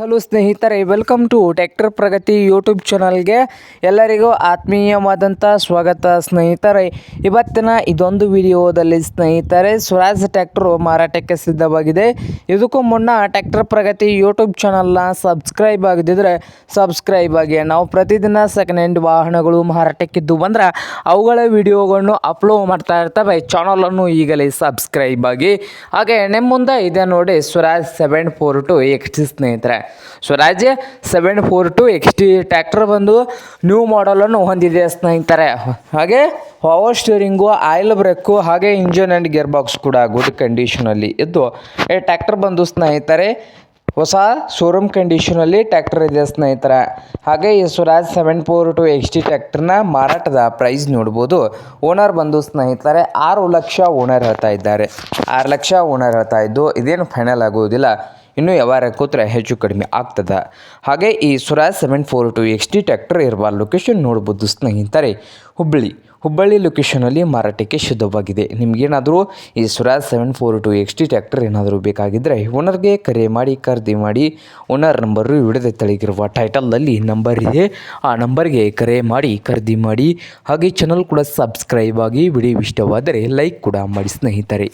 Hello ಸ್ನೇಹಿತರೆ welcome to tractor Pragati YouTube ಚಾನಲ್ಗೆ ಎಲ್ಲರಿಗೂ ಆತ್ಮೀಯವಾದಂಥ ಸ್ವಾಗತ ಸ್ನೇಹಿತರೆ. ಇವತ್ತಿನ ಇದೊಂದು ವಿಡಿಯೋದಲ್ಲಿ ಸ್ನೇಹಿತರೆ, ಸ್ವರಾಜ್ ಟ್ಯಾಕ್ಟರ್ ಮಾರಾಟಕ್ಕೆ ಸಿದ್ಧವಾಗಿದೆ. ಇದಕ್ಕೂ ಮುನ್ನ ಟ್ಯಾಕ್ಟರ್ ಪ್ರಗತಿ ಯೂಟ್ಯೂಬ್ ಚಾನಲ್ನ ಸಬ್ಸ್ಕ್ರೈಬ್ ಆಗದಿದ್ದರೆ ಸಬ್ಸ್ಕ್ರೈಬ್ ಆಗಿ. ನಾವು ಪ್ರತಿದಿನ ಸೆಕೆಂಡ್ ಹ್ಯಾಂಡ್ ವಾಹನಗಳು ಮಾರಾಟಕ್ಕಿದ್ದು ಬಂದ್ರೆ ಅವುಗಳ ವಿಡಿಯೋಗಳನ್ನು ಅಪ್ಲೋಡ್ ಮಾಡ್ತಾ ಇರ್ತವೆ. ಚಾನಲನ್ನು ಈಗಲೇ ಸಬ್ಸ್ಕ್ರೈಬ್ ಆಗಿ. ಹಾಗೆ ನಿಮ್ಮ ಮುಂದೆ ಇದೆ ನೋಡಿ Swaraj seven four two X ಸ್ನೇಹಿತರೆ. Swaraj seven four two X T tractor ಬಂದು ನ್ಯೂ ಮಾಡಲನ್ನು ಹೊಂದಿದೆ ಸ್ನೇಹಿತರೆ. ಹಾಗೆ ಪವರ್ ಸ್ಟೀರಿಂಗು ಆಯಿಲ್ ಬ್ರೇಕು ಹಾಗೆ ಇಂಜಿನ್ ಆ್ಯಂಡ್ ಗೇರ್ ಬಾಕ್ಸ್ ಕೂಡ ಗುಡ್ ಕಂಡೀಷನಲ್ಲಿ ಇದ್ದು, ಈ ಟ್ಯಾಕ್ಟರ್ ಬಂದು ಸ್ನೇಹಿತರೆ, ಹೊಸ ಶೋರೂಮ್ ಕಂಡೀಷನಲ್ಲಿ ಟ್ಯಾಕ್ಟರ್ ಇದೆ ಸ್ನೇಹಿತರೆ. ಹಾಗೆ ಈ Swaraj seven four two X T ಟ್ಯಾಕ್ಟರ್ನ ಮಾರಾಟದ ಪ್ರೈಸ್ ನೋಡ್ಬೋದು. ಓನರ್ ಬಂದು ಸ್ನೇಹಿತರೆ, ಆರು ಲಕ್ಷ ಓನರ್ ಹೇಳ್ತಾ ಇದ್ದಾರೆ. ಆರು ಲಕ್ಷ ಓನರ್ ಹೇಳ್ತಾ ಇದ್ದು, ಇದೇನು ಫೈನಲ್ ಆಗುವುದಿಲ್ಲ ಇನ್ನು ವ್ಯವಹಾರ ಕೂತ್ರೆ ಹೆಚ್ಚು ಕಡಿಮೆ ಆಗ್ತದೆ. ಹಾಗೆ ಈ Swaraj seven four two X T tractor ಇರುವ ಲೊಕೇಶನ್ ನೋಡ್ಬೋದು ಸ್ನೇಹಿತರೆ. ಹುಬ್ಬಳ್ಳಿ. ಹುಬ್ಬಳ್ಳಿ ಲೊಕೇಶನಲ್ಲಿ ಮಾರಾಟಕ್ಕೆ ಸಿದ್ಧವಾಗಿದೆ. ನಿಮಗೇನಾದರೂ ಈ Swaraj seven four two X T tractor ಏನಾದರೂ ಬೇಕಾಗಿದ್ದರೆ ಓನರ್ಗೆ ಕರೆ ಮಾಡಿ, ಖರೀದಿ ಮಾಡಿ ಓನರ್ ನಂಬರು ವಿಡದ ತಳಗಿರುವ ಟೈಟಲ್ನಲ್ಲಿ ನಂಬರ್ ಇದೆ. ಆ ನಂಬರ್ಗೆ ಕರೆ ಮಾಡಿ, ಖರೀದಿ ಮಾಡಿ. ಹಾಗೆ ಚಾನಲ್ ಕೂಡ ಸಬ್ಸ್ಕ್ರೈಬ್ ಆಗಿ ವಿಡಿಯೋ ಇಷ್ಟವಾದರೆ ಲೈಕ್ ಕೂಡ ಮಾಡಿ ಸ್ನೇಹಿತರೆ.